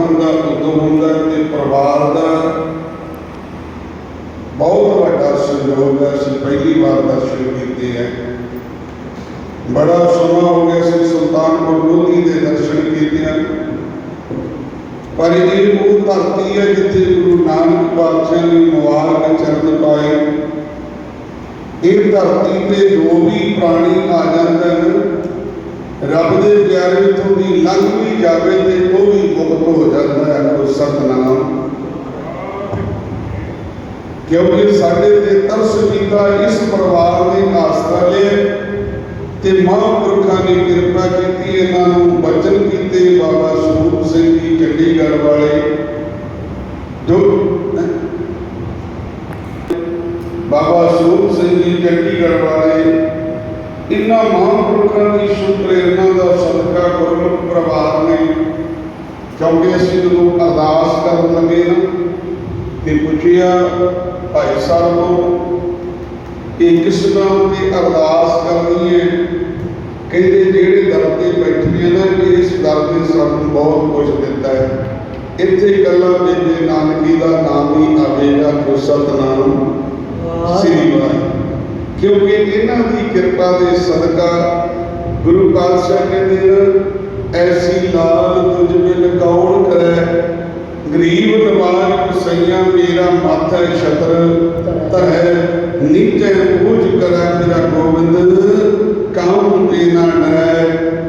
ਬੰਦਾ ਉਦੋਂ ਹੁੰਦਾ ਤੇ ਪਰਿਵਾਰ ਦਾ ਬਹੁਤ ਵੱਡਾ ਸਹਿਯੋਗ ਹੈ। ਅਸੀਂ ਪਹਿਲੀ ਵਾਰ ਦਰਸ਼ਨ ਕੀਤੇ ਹੈ। ਬੜਾ ਸਮਾਂ ਹੋ ਗਿਆ ਸੀ ਸੁਲਤਾਨਪੁਰ ਲੋਧੀ ਦੇ ਦਰਸ਼ਨ ਕੀਤੇ ਹਨ। ਪਰ ਇਹ ਉਹ ਧਰਤੀ ਹੈ ਜਿੱਥੇ ਗੁਰੂ ਨਾਨਕ ਪਾਤਸ਼ਾਹ ਨੇ ਮੁਬਾਰਕ ਚਰਨ ਪਾਏ, ਇਹ ਧਰਤੀ ਤੇ ਜੋ ਵੀ ਪ੍ਰਾਣੀ ਆ ਜਾਂਦਾ ਹੈ ਰੱਬ ਦੇ ਪਿਆਰੇ ਇੱਥੋਂ ਦੀ ਲੰਘ ਵੀ ਜਾਵੇ ਤੇ ਉਹ ਹੋ ਜਾਂਦਾ ਹੈ ਕੋ ਸਤਨਾਮ ਕਿਉਂਕਿ ਸਾਡੇ ਤੇ ਤਰਸ ਕੀਤਾ ਇਸ ਪਰਿਵਾਰ ਨੇ ਆਸਰਾ ਲਿਆ ਤੇ ਮਹਾਂਪੁਰਖਾਂ ਨੇ ਕਿਰਪਾ ਕੀਤੀ, ਇਹਨਾਂ ਨੂੰ ਬਚਨ ਕੀਤੇ ਬਾਬਾ ਸਰੂਪ ਸਿੰਘ ਜੀ ਚੰਡੀਗੜ੍ਹ ਵਾਲੇ। ਜੋ ਬਾਬਾ ਸਰੂਪ ਸਿੰਘ ਜੀ ਚੰਡੀਗੜ੍ਹ ਵਾਲੇ, ਇਹਨਾਂ ਮਹਾਂਪੁਰਖਾਂ ਦੀ ਸੁਪ੍ਰੇਰਣਾ ਦਾ ਸਦਕਾ ਗੁਰਮੁਖ ਪਰਿਵਾਰ ਨੇ ਕਿਉਂਕਿ ਅਸੀਂ ਜਦੋਂ ਅਰਦਾਸ ਕਰਨ ਲੱਗੇ ਨਾ ਤੇ ਪੁੱਛਿਆ, ਭਾਈ ਸਾਹਿਬ ਨੂੰ ਕਿ ਕਿਸ ਨਾਮ ਦੀ ਅਰਦਾਸ ਕਰਨੀ ਹੈ? ਕਹਿੰਦੇ, ਜਿਹੜੇ ਦਰ ਤੇ ਬੈਠੇ ਨੇ ਨਾ ਇਸ ਦਰ ਨੇ ਸਾਨੂੰ ਬਹੁਤ ਕੁਝ ਦਿੱਤਾ ਹੈ। ਇੱਥੇ ਇਕੱਲਾ ਬੇਬੇ ਨਾਨਕੀ ਦਾ ਨਾਮ ਹੀ ਆਵੇਗਾ ਜੋ ਸਤਨਾਮ ਸ੍ਰੀ ਵਾਹਿਗੁਰੂ। ਕਿਉਂਕਿ ਇਹਨਾਂ ਦੀ ਕਿਰਪਾ ਦੇ ਸਦਕਾ ਗੁਰੂ ਪਾਤਸ਼ਾਹ ਕਹਿੰਦੇ ਨਾ, ਐਸੀ ਲਾਲ ਗਰੀਬ ਨਵਾਜ ਮੇਰਾ ਮਾਥਾ ਛਤਰ ਧਰੈ ਨੀਚੇ